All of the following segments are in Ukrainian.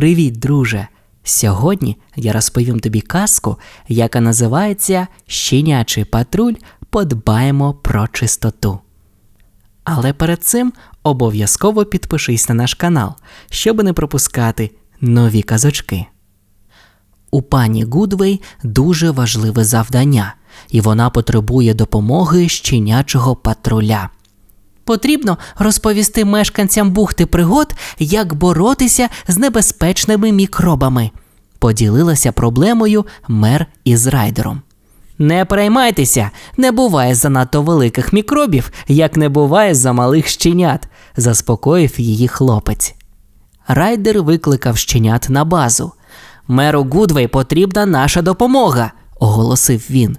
Привіт, друже! Сьогодні я розповім тобі казку, яка називається Щенячий патруль подбаємо про чистоту. Але перед цим обов'язково підпишись на наш канал, щоб не пропускати нові казочки. У пані Гудвей дуже важливе завдання, і вона потребує допомоги щенячого патруля. Потрібно розповісти мешканцям бухти пригод, як боротися з небезпечними мікробами. Поділилася проблемою мер із райдером. Не переймайтеся, не буває занадто великих мікробів, як не буває за малих щенят, заспокоїв її хлопець. Райдер викликав щенят на базу. Меру Гудвей потрібна наша допомога, оголосив він.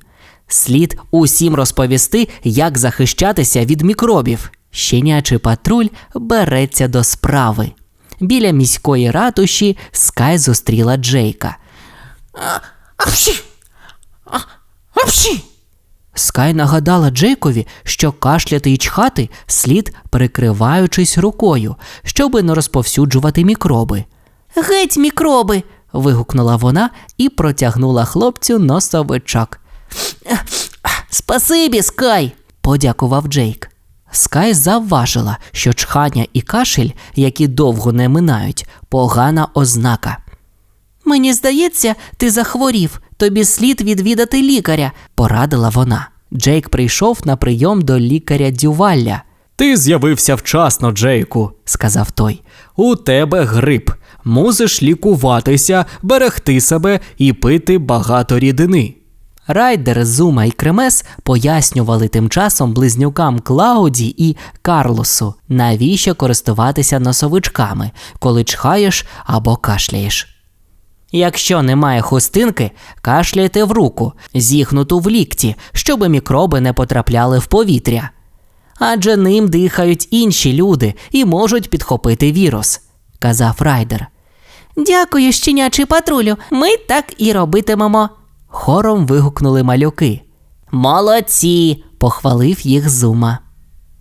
Слід усім розповісти, як захищатися від мікробів. Щенячий патруль береться до справи. Біля міської ратуші Скай зустріла Джейка. Апші! Апші! Скай нагадала Джейкові, що кашляти і чхати слід прикриваючись рукою, щоби не розповсюджувати мікроби. Геть, мікроби. вигукнула вона і протягнула хлопцю носовичок. Спасибі, Скай, подякував Джейк. Скай завважила, що чхання і кашель, які довго не минають, погана ознака. Мені здається, ти захворів, тобі слід відвідати лікаря, порадила вона. Джейк прийшов на прийом до лікаря Дювалля. Ти з'явився вчасно, Джейку, сказав той. у тебе грип. Мусиш лікуватися, берегти себе і пити багато рідини. Райдер, Зума і Кремес пояснювали тим часом близнюкам Клауді і Карлосу, навіщо користуватися носовичками, коли чхаєш або кашляєш. Якщо немає хустинки, кашляйте в руку, зіхнуту в лікті, щоби мікроби не потрапляли в повітря. Адже ним дихають інші люди і можуть підхопити вірус, казав Райдер. Дякую, щенячий патрулю, ми так і робитимемо. Хором вигукнули малюки. Молодці! похвалив їх Зума.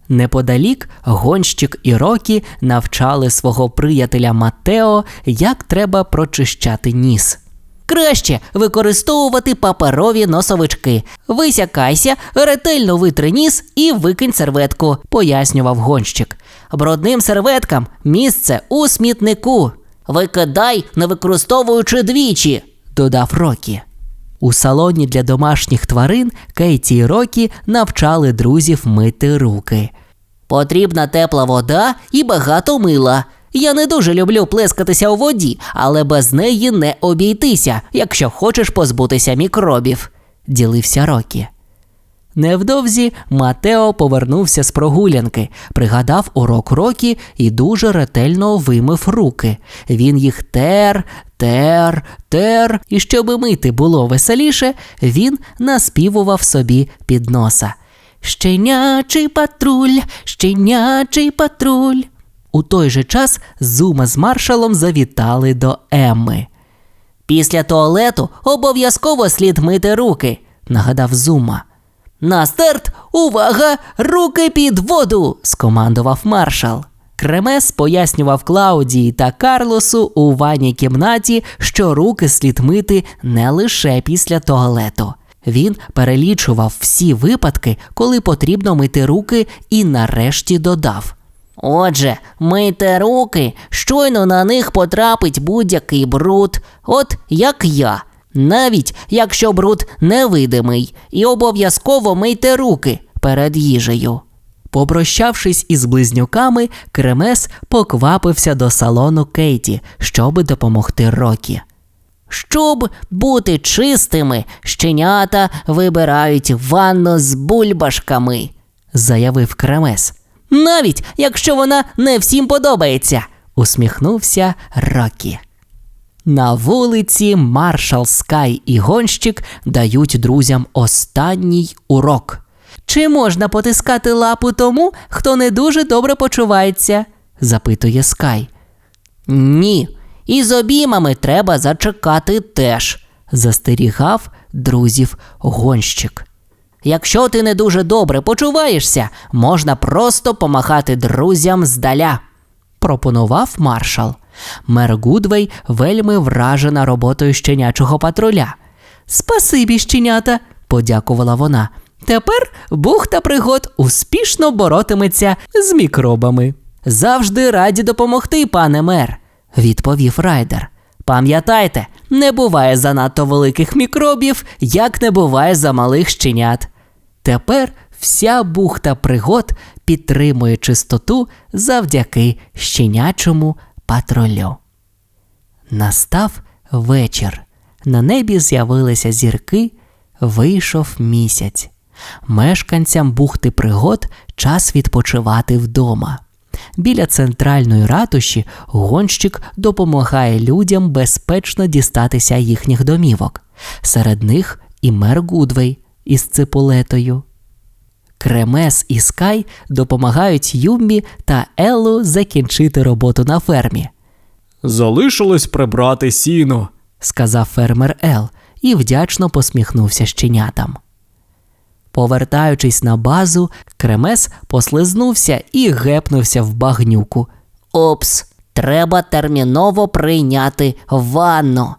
Неподалік гонщик і Рокі навчали свого приятеля Матео, як треба прочищати ніс. Краще використовувати паперові носовички. Висякайся, ретельно витри ніс і викинь серветку, пояснював гонщик. Брудним серветкам місце у смітнику. Викидай, не використовуючи двічі, додав Рокі. У салоні для домашніх тварин Кейті і Рокі навчали друзів мити руки. Потрібна тепла вода і багато мила. Я не дуже люблю плескатися у воді, але без неї не обійтися, якщо хочеш позбутися мікробів, ділився Рокі. Невдовзі Матео повернувся з прогулянки, пригадав урок Рокі і дуже ретельно вимив руки. Він їх тер, тер, тер, і щоби мити було веселіше, він наспівував собі під носа. Щенячий патруль, щенячий патруль. У той же час Зума з маршалом завітали до Емми. Після туалету обов'язково слід мити руки, нагадав Зума. На старт, увага! Руки під воду! скомандував маршал. Кремес пояснював Клаудії та Карлосу у ванній кімнаті, що руки слід мити не лише після туалету. Він перелічував всі випадки, коли потрібно мити руки, і нарешті додав. Отже, мийте руки, щойно на них потрапить будь-який бруд, от як я. Навіть якщо бруд невидимий, і обов'язково мийте руки перед їжею. Попрощавшись із близнюками, Кремес поквапився до салону Кейті, щоби допомогти Рокі. Щоб бути чистими, щенята вибирають ванну з бульбашками, заявив Кремес. Навіть якщо вона не всім подобається, усміхнувся Рокі. На вулиці маршал Скай і гонщик дають друзям останній урок. Чи можна потискати лапу тому, хто не дуже добре почувається? запитує Скай. Ні, і з обіймами треба зачекати теж, застерігав друзів гонщик. Якщо ти не дуже добре почуваєшся, можна просто помахати друзям здаля, пропонував маршал. Мер Гудвей вельми вражена роботою щенячого патруля. Спасибі, щенята, подякувала вона. Тепер бухта пригод успішно боротиметься з мікробами. Завжди раді допомогти, пане мер, відповів райдер. Пам'ятайте, не буває занадто великих мікробів, як не буває за малих щенят. Тепер вся бухта пригод підтримує чистоту завдяки щенячому патрулю. Настав вечір. На небі з'явилися зірки, вийшов місяць. Мешканцям бухти пригод час відпочивати вдома. Біля центральної ратуші гонщик допомагає людям безпечно дістатися їхніх домівок. Серед них і мер Гудвей із ципулетою. Кремес і Скай допомагають Юмі та Еллу закінчити роботу на фермі, Залишилось прибрати сіно. сказав фермер Ел і вдячно посміхнувся щенятам. Повертаючись на базу, Кремес послизнувся і гепнувся в багнюку. Опс, треба терміново прийняти ванну.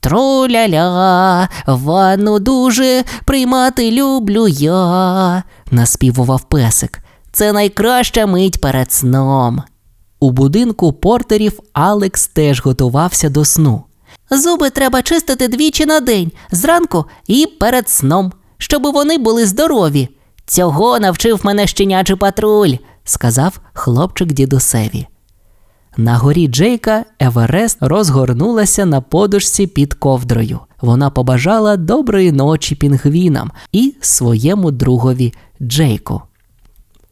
Труляля, ванну дуже приймати люблю я, наспівував песик. Це найкраща мить перед сном. У будинку портерів Алекс теж готувався до сну. Зуби треба чистити двічі на день, зранку і перед сном, щоб вони були здорові. Цього навчив мене щенячий патруль, сказав хлопчик дідусеві. На горі Джейка Еверест розгорнулася на подушці під ковдрою. Вона побажала доброї ночі пінгвінам і своєму другові Джейку.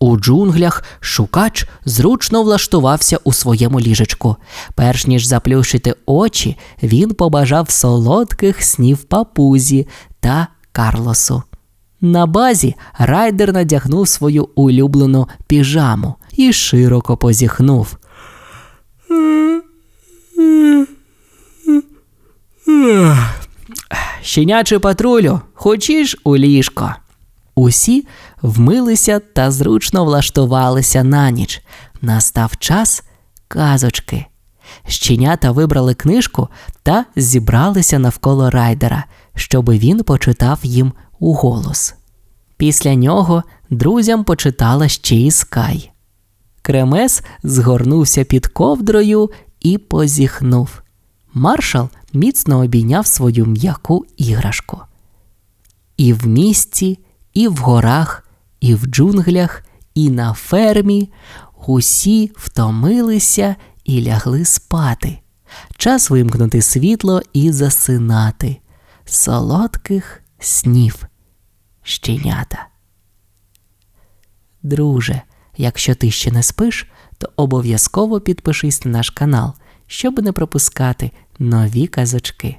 У джунглях шукач зручно влаштувався у своєму ліжечку. Перш ніж заплющити очі, він побажав солодких снів папузі та Карлосу. На базі райдер надягнув свою улюблену піжаму і широко позіхнув. Щенячий патрулю, хочеш у ліжко? Усі вмилися та зручно влаштувалися на ніч. Настав час казочки. Щенята вибрали книжку та зібралися навколо райдера, щоби він почитав їм у голос. Після нього друзям почитала ще й Скай. Кремес згорнувся під ковдрою і позіхнув. Маршал міцно обійняв свою м'яку іграшку. І в місті, і в горах, і в джунглях, і на фермі усі втомилися і лягли спати. Час вимкнути світло і засинати. Солодких снів. Щенята. Друже, якщо ти ще не спиш, то обов'язково підпишись на наш канал, щоб не пропускати нові казочки.